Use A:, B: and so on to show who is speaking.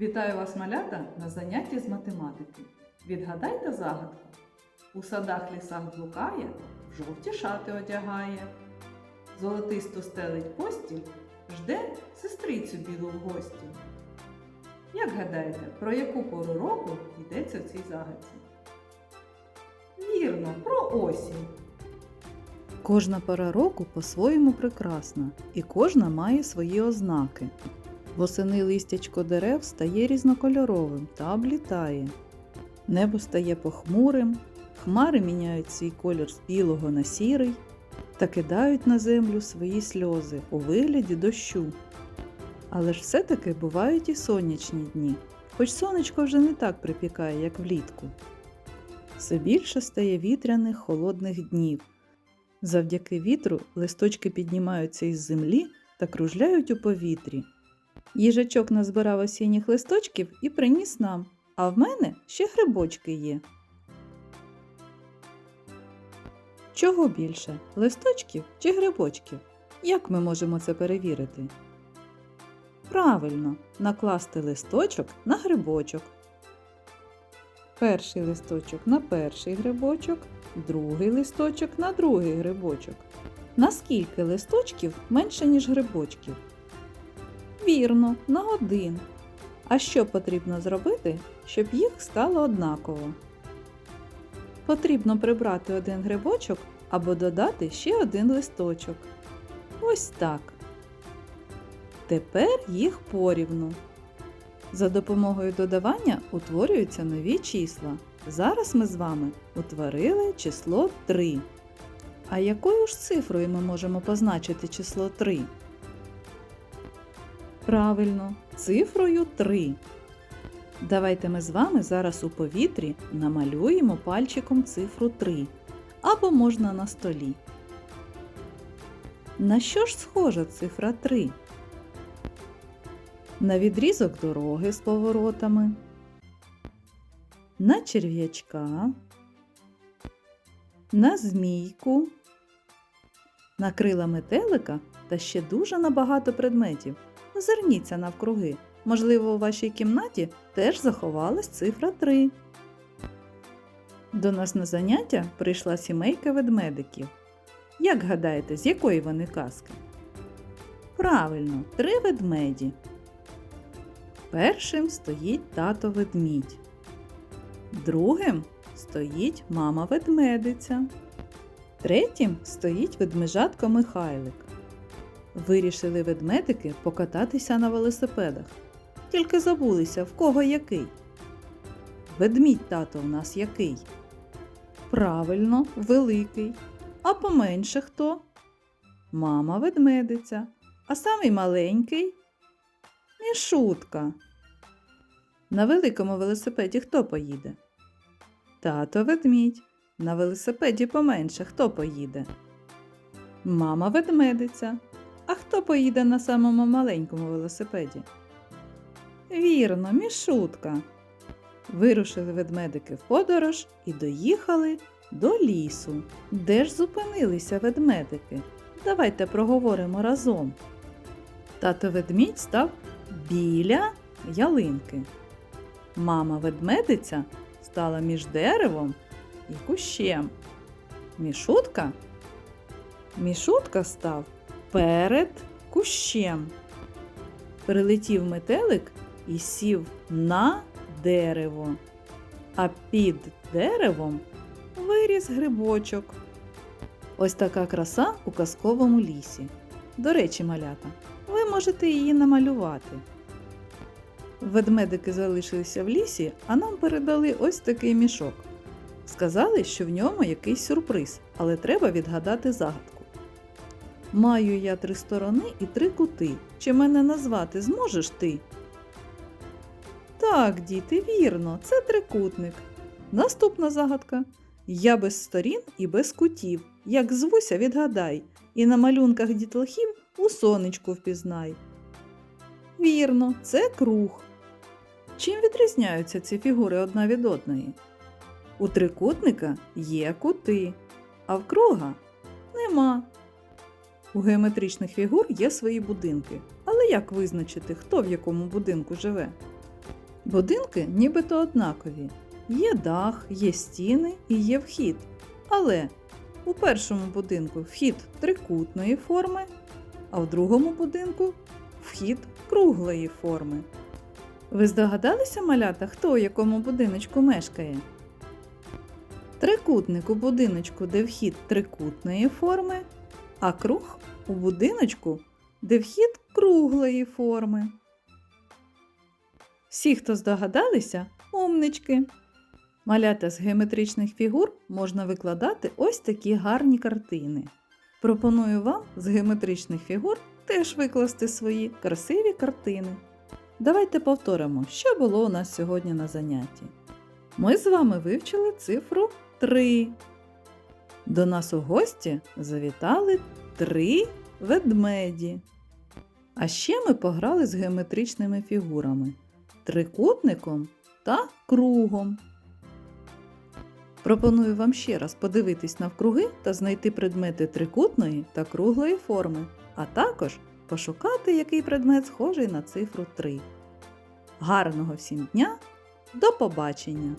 A: Вітаю вас, малята, на занятті з математики. Відгадайте загадку. У садах лісах блукає, жовті шати одягає. Золотисто стелить постіль, жде сестрицю білу в гості. Як гадаєте, про яку пору року йдеться в цій загадці? Вірно, про осінь. Кожна пора року по-своєму прекрасна, і кожна має свої ознаки. Восени листячко дерев стає різнокольоровим та облітає. Небо стає похмурим, хмари міняють свій колір з білого на сірий та кидають на землю свої сльози у вигляді дощу. Але ж все-таки бувають і сонячні дні, хоч сонечко вже не так припікає, як влітку. Все більше стає вітряних холодних днів. Завдяки вітру листочки піднімаються із землі та кружляють у повітрі. Їжачок назбирав осінніх листочків і приніс нам, а в мене ще грибочки є. Чого більше листочків чи грибочків? Як ми можемо це перевірити? Правильно, накласти листочок на грибочок. Перший листочок на перший грибочок, другий листочок на другий грибочок. Наскільки листочків менше, ніж грибочків? Вірно, на один. А що потрібно зробити, щоб їх стало однаково? Потрібно прибрати один грибочок або додати ще один листочок. Ось так. Тепер їх порівну. За допомогою додавання утворюються нові числа. Зараз ми з вами утворили число 3. А якою ж цифрою ми можемо позначити число 3? Правильно, цифрою 3. Давайте ми з вами зараз у повітрі намалюємо пальчиком цифру 3 або можна на столі. На що ж схожа цифра 3? На відрізок дороги з поворотами, на черв'ячка, на змійку, на крила метелика та ще дуже на багато предметів. Озирніться навкруги. Можливо, у вашій кімнаті теж заховалась цифра 3. До нас на заняття прийшла сімейка ведмедиків. Як гадаєте, з якої вони казки? Правильно, три ведмеді. Першим стоїть тато ведмідь. Другим стоїть мама ведмедиця. Третім стоїть ведмежатко Михайлик. Вирішили ведмедики покататися на велосипедах. Тільки забулися, в кого який. Ведмідь тато в нас який? Правильно, великий. А поменше хто? Мама ведмедиця. А самий маленький мішутка. На великому велосипеді хто поїде? Тато ведмідь. На велосипеді поменше хто поїде? Мама ведмедиця. Хто поїде на самому маленькому велосипеді? Вірно, мішутка. Вирушили ведмедики в подорож і доїхали до лісу. Де ж зупинилися ведмедики? Давайте проговоримо разом. Тато ведмідь став біля ялинки. Мама ведмедиця стала між деревом і кущем. Мішутка? Мішутка став перед кущем. Прилетів метелик і сів на дерево, а під деревом виріс грибочок. Ось така краса у казковому лісі. До речі, малята, ви можете її намалювати. Ведмедики залишилися в лісі, а нам передали ось такий мішок. Сказали, що в ньому якийсь сюрприз, але треба відгадати загадку. Маю я три сторони і три кути. Чи мене назвати зможеш ти? Так, діти, вірно, це трикутник. Наступна загадка. Я без сторін і без кутів. Як звуся, відгадай, і на малюнках дітлахів у сонечку впізнай. Вірно, це круг. Чим відрізняються ці фігури одна від одної? У трикутника є кути, а в круга нема. У геометричних фігур є свої будинки. Але як визначити, хто в якому будинку живе? Будинки нібито однакові. Є дах, є стіни і є вхід. Але у першому будинку вхід трикутної форми, а в другому будинку вхід круглої форми. Ви здогадалися, малята, хто у якому будиночку мешкає? Трикутник у будиночку, де вхід трикутної форми, а круг у будиночку, де вхід круглої форми. Всі, хто здогадалися, умнички. Малята з геометричних фігур можна викладати ось такі гарні картини. Пропоную вам з геометричних фігур теж викласти свої красиві картини. Давайте повторимо, що було у нас сьогодні на занятті. Ми з вами вивчили цифру 3. До нас у гості завітали три ведмеді. А ще ми пограли з геометричними фігурами трикутником та кругом. Пропоную вам ще раз подивитись навкруги та знайти предмети трикутної та круглої форми, а також пошукати, який предмет схожий на цифру 3. Гарного всім дня! До побачення!